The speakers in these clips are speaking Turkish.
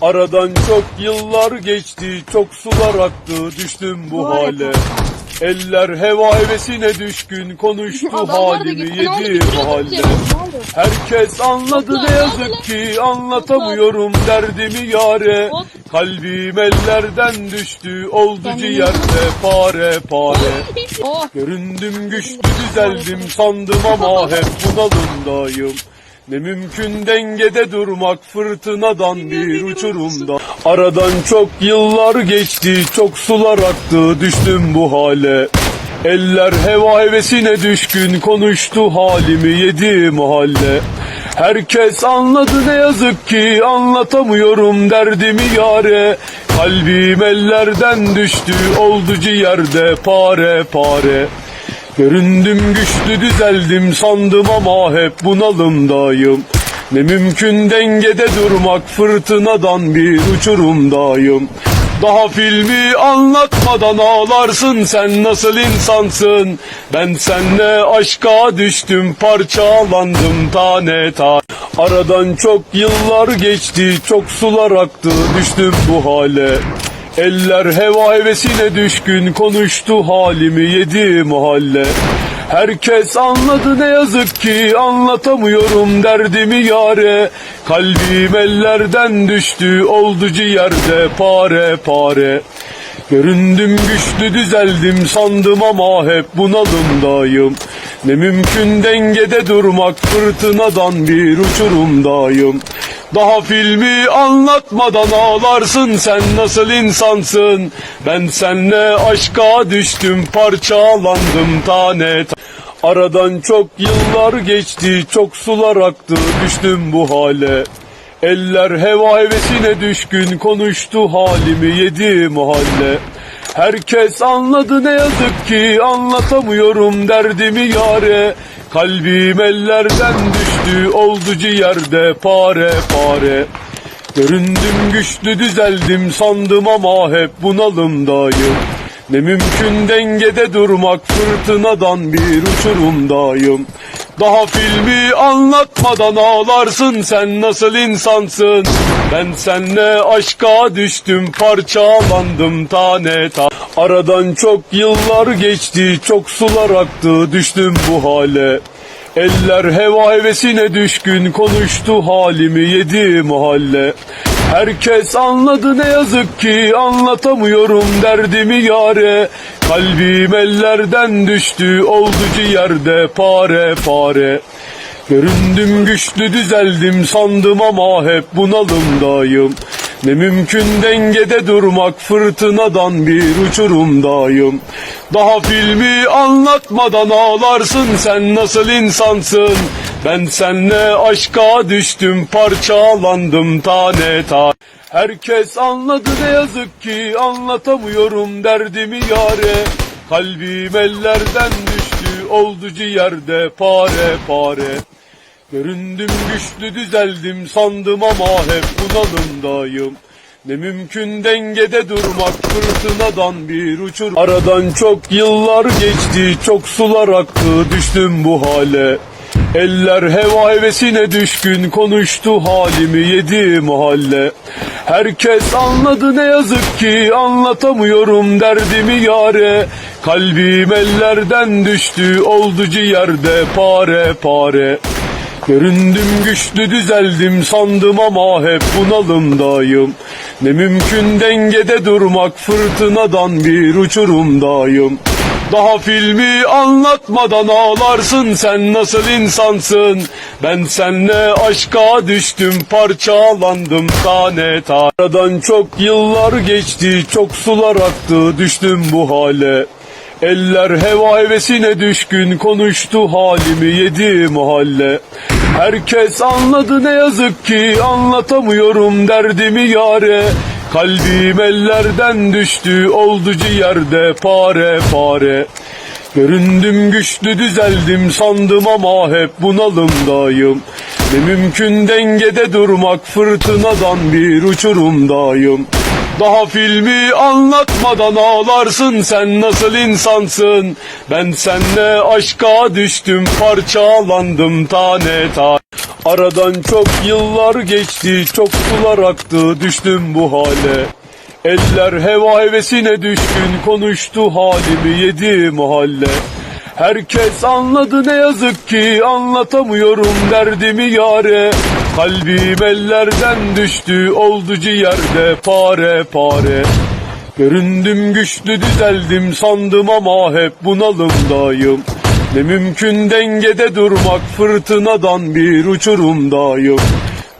Aradan çok yıllar geçti, çok sular aktı, düştüm bu hale. Eller heva hevesine düşkün, konuştu halimi yedi oldu? Herkes anladı ne yazık ki, anlatamıyorum derdimi yare. Kalbim ellerden düştü, oldu ciğerde pare pare. Oh. Göründüm güçlü düzeldim sandım ama hep bunalımdayım. Ne mümkün dengede durmak fırtınadan bir uçurumda. Aradan çok yıllar geçti, çok sular aktı, düştüm bu hale. Eller heva hevesine düşkün, konuştu halimi yedi mahalle. Herkes anladı ne yazık ki, anlatamıyorum derdimi yare. Kalbim ellerden düştü, oldu ciğerde pare pare. Göründüm güçlü düzeldim sandım ama hep bunalımdayım. Ne mümkün dengede durmak fırtınadan bir uçurumdayım. Daha filmi anlatmadan ağlarsın sen nasıl insansın? Ben senle aşka düştüm parçalandım tane tane. Aradan çok yıllar geçti çok sular aktı düştüm bu hale. Eller heva hevesine düşkün konuştu halimi yedi mahalle. Herkes anladı ne yazık ki anlatamıyorum derdimi yare. Kalbim ellerden düştü oldu ciğerde pare pare. Göründüm güçlü düzeldim sandım ama hep bunalımdayım. Ne mümkün dengede durmak fırtınadan bir uçurumdayım. Daha filmi anlatmadan ağlarsın sen nasıl insansın? Ben senle aşka düştüm parçalandım tane. Aradan çok yıllar geçti çok sular aktı düştüm bu hale. Eller heva hevesine düşkün konuştu halimi yedi mahalle. Herkes anladı ne yazık ki anlatamıyorum derdimi yare. Kalbim ellerden düştü oldu ciğerde pare pare. Göründüm güçlü düzeldim sandım ama hep bunalımdayım. Ne mümkün dengede durmak fırtınadan bir uçurumdayım. Daha filmi anlatmadan ağlarsın sen nasıl insansın? Ben senle aşka düştüm parçalandım tane tane. Aradan çok yıllar geçti çok sular aktı düştüm bu hale. Eller heva hevesine düşkün konuştu halimi yedi mahalle. Herkes anladı ne yazık ki anlatamıyorum derdimi yare. Kalbim ellerden düştü oldu ciğerde pare pare. Göründüm güçlü düzeldim sandım ama hep bunalımdayım. Ne mümkün dengede durmak fırtınadan bir uçurumdayım. Daha filmi anlatmadan ağlarsın sen nasıl insansın? Ben senle aşka düştüm parçalandım tane tane. Herkes anladı ne yazık ki anlatamıyorum derdimi yare. Kalbim ellerden düştü oldu ciğerde pare pare. Göründüm güçlü düzeldim sandım ama hep bunalımdayım. Ne mümkün dengede durmak fırtınadan bir uçur. Aradan çok yıllar geçti çok sular aktı düştüm bu hale. Eller heva hevesine düşkün konuştu halimi yedi mahalle. Herkes anladı ne yazık ki anlatamıyorum derdimi yare. Kalbim ellerden düştü oldu ciğerde pare pare. Göründüm güçlü düzeldim sandım ama hep bunalımdayım. Ne mümkün dengede durmak fırtınadan bir uçurumdayım. Daha filmi anlatmadan ağlarsın sen nasıl insansın? Ben senle aşka düştüm parçalandım tane tane. Aradan çok yıllar geçti çok sular aktı düştüm bu hale. Eller heva hevesine düşkün konuştu halimi yedi mahalle. Herkes anladı ne yazık ki anlatamıyorum derdimi yare. Kalbim ellerden düştü oldu ciğerde pare pare. Göründüm güçlü düzeldim sandım ama hep bunalımdayım. Ne mümkün dengede durmak fırtınadan bir uçurumdayım. Daha filmi anlatmadan ağlarsın sen nasıl insansın? Ben senle aşka düştüm parçalandım tane tane. Aradan çok yıllar geçti, çok sular aktı, düştüm bu hale. Eller heva hevesine düşkün, konuştu halimi yedi mahalle. Herkes anladı ne yazık ki, anlatamıyorum derdimi yare. Kalbim ellerden düştü, oldu ciğerde pare pare. Göründüm güçlü düzeldim sandım ama hep bunalımdayım. Ne mümkün dengede durmak fırtınadan bir uçurumdayım.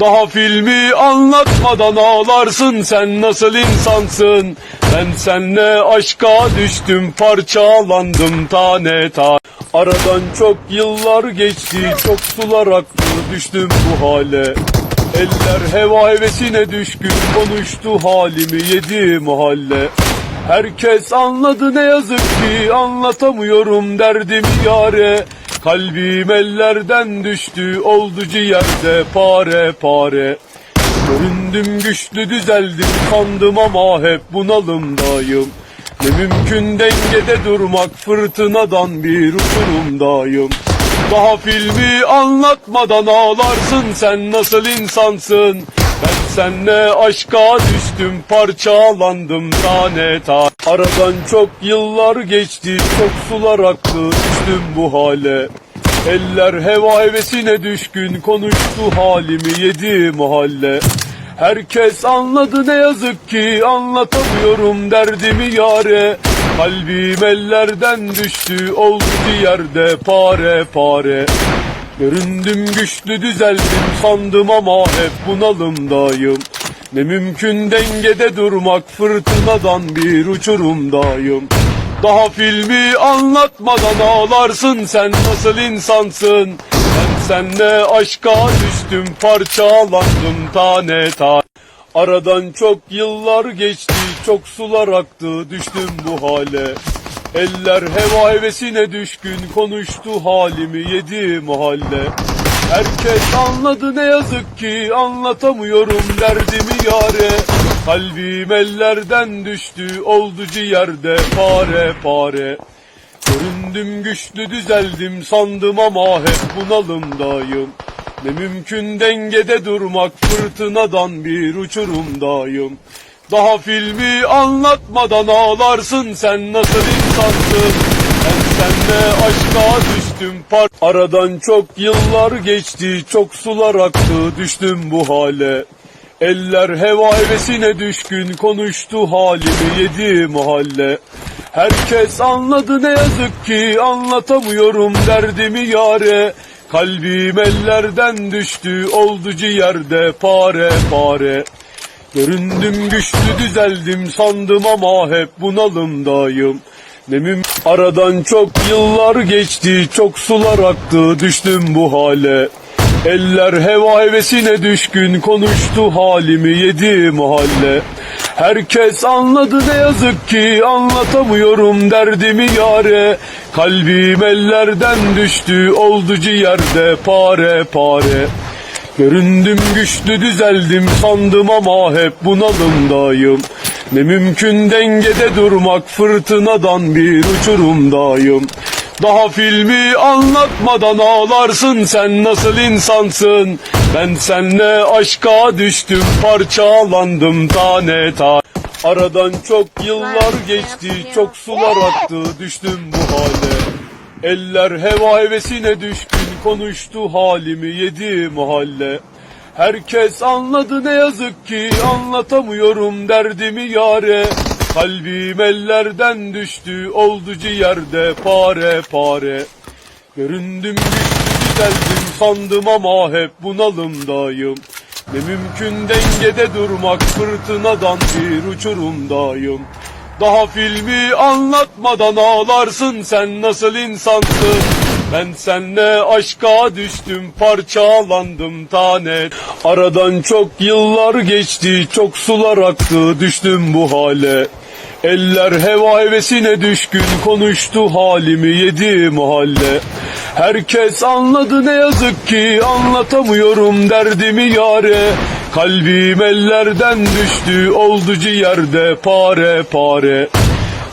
Daha filmi anlatmadan ağlarsın sen nasıl insansın? Ben senle aşka düştüm parçalandım tane tane. Aradan çok yıllar geçti çok sular aktı düştüm bu hale. Eller heva hevesine düşkün konuştu halimi yedi mahalle. Herkes anladı ne yazık ki anlatamıyorum derdimi yare. Kalbim ellerden düştü oldu ciğerde pare pare. Göründüm güçlü düzeldim sandım ama hep bunalımdayım. Ne mümkün dengede durmak fırtınadan bir uçurumdayım. Daha filmi anlatmadan ağlarsın sen nasıl insansın? Senle aşka düştüm parçalandım tane tane. Aradan çok yıllar geçti çok sular aktı düştüm bu hale. Eller heva hevesine düşkün konuştu halimi yedi mahalle. Herkes anladı ne yazık ki anlatamıyorum derdimi yare. Kalbim ellerden düştü oldu yerde pare pare. Göründüm güçlü düzeldim sandım ama hep bunalımdayım. Ne mümkün dengede durmak fırtınadan bir uçurumdayım. Daha filmi anlatmadan ağlarsın sen nasıl insansın? Ben senle aşka düştüm parçalandım tane tane. Aradan çok yıllar geçti çok sular aktı düştüm bu hale. Eller heva hevesine düşkün konuştu halimi yedi mahalle. Herkes anladı ne yazık ki anlatamıyorum derdimi yare. Kalbim ellerden düştü oldu ciğerde pare pare. Göründüm güçlü düzeldim sandım ama hep bunalımdayım. Ne mümkün dengede durmak fırtınadan bir uçurumdayım. Daha filmi anlatmadan ağlarsın sen nasıl insansın? Ben senle aşka düştüm par Aradan çok yıllar geçti çok sular aktı düştüm bu hale. Eller heva hevesine düşkün konuştu halimi yedi mahalle. Herkes anladı ne yazık ki anlatamıyorum derdimi yare. Kalbim ellerden düştü oldu ciğerde pare pare. Göründüm güçlü düzeldim sandım ama hep bunalımdayım. Ne müm Aradan çok yıllar geçti çok sular aktı düştüm bu hale. Eller heva hevesine düşkün konuştu halimi yedi mahalle. Herkes anladı ne yazık ki anlatamıyorum derdimi yare. Kalbim ellerden düştü oldu ciğerde pare pare. Göründüm güçlü düzeldim sandım ama hep bunalımdayım. Ne mümkün dengede durmak fırtınadan bir uçurumdayım. Daha filmi anlatmadan ağlarsın sen nasıl insansın? Ben senle aşka düştüm parçalandım tane tane. Aradan çok yıllar geçti çok sular aktı düştüm bu hale. Eller heva hevesine düşkün konuştu halimi yedi mahalle. Herkes anladı ne yazık ki anlatamıyorum derdimi yare. Kalbim ellerden düştü oldu ciğerde pare pare. Göründüm güçlü düzeldim sandım ama hep bunalımdayım. Ne mümkün dengede durmak fırtınadan bir uçurumdayım. Daha filmi anlatmadan ağlarsın sen nasıl insansın? Ben senle aşka düştüm parçalandım tane. Aradan çok yıllar geçti çok sular aktı düştüm bu hale. Eller heva hevesine düşkün konuştu halimi yedi mahalle. Herkes anladı ne yazık ki anlatamıyorum derdimi yare. Kalbim ellerden düştü oldu ciğerde pare pare.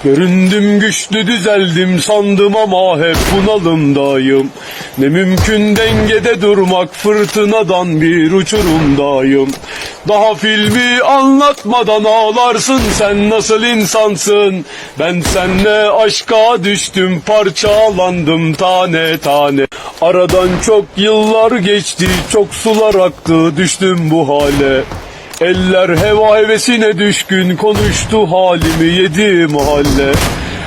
Göründüm güçlü düzeldim sandım ama hep bunalımdayım. Ne mümkün dengede durmak fırtınadan bir uçurumdayım. Daha filmi anlatmadan ağlarsın sen nasıl insansın? Ben senle aşka düştüm parçalandım tane tane. Aradan çok yıllar geçti çok sular aktı düştüm bu hale. Eller heva hevesine düşkün konuştu halimi yedi mahalle.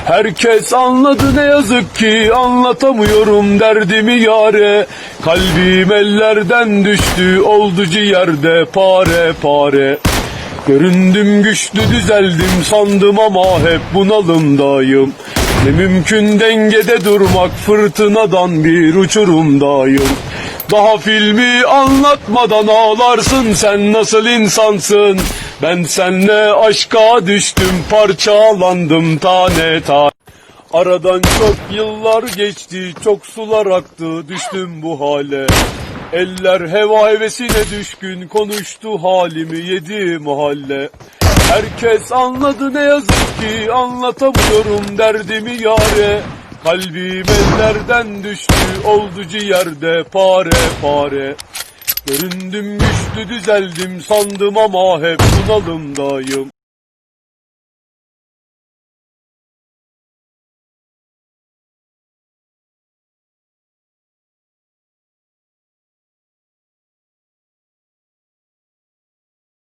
Herkes anladı ne yazık ki anlatamıyorum derdimi yare. Kalbim ellerden düştü oldu ciğerde pare pare. Göründüm güçlü düzeldim sandım ama hep bunalımdayım. Ne mümkün dengede durmak fırtınadan bir uçurumdayım. Daha filmi anlatmadan ağlarsın sen nasıl insansın? Ben senle aşka düştüm parçalandım tane tane. Aradan çok yıllar geçti, çok sular aktı, düştüm bu hale. Eller heva hevesine düşkün, konuştu halimi yedi mahalle. Herkes anladı ne yazık ki, anlatamıyorum derdimi yare. Kalbim ellerden düştü, oldu ciğerde pare pare. Göründüm güçlü düzeldim sandım ama hep bunalımdayım.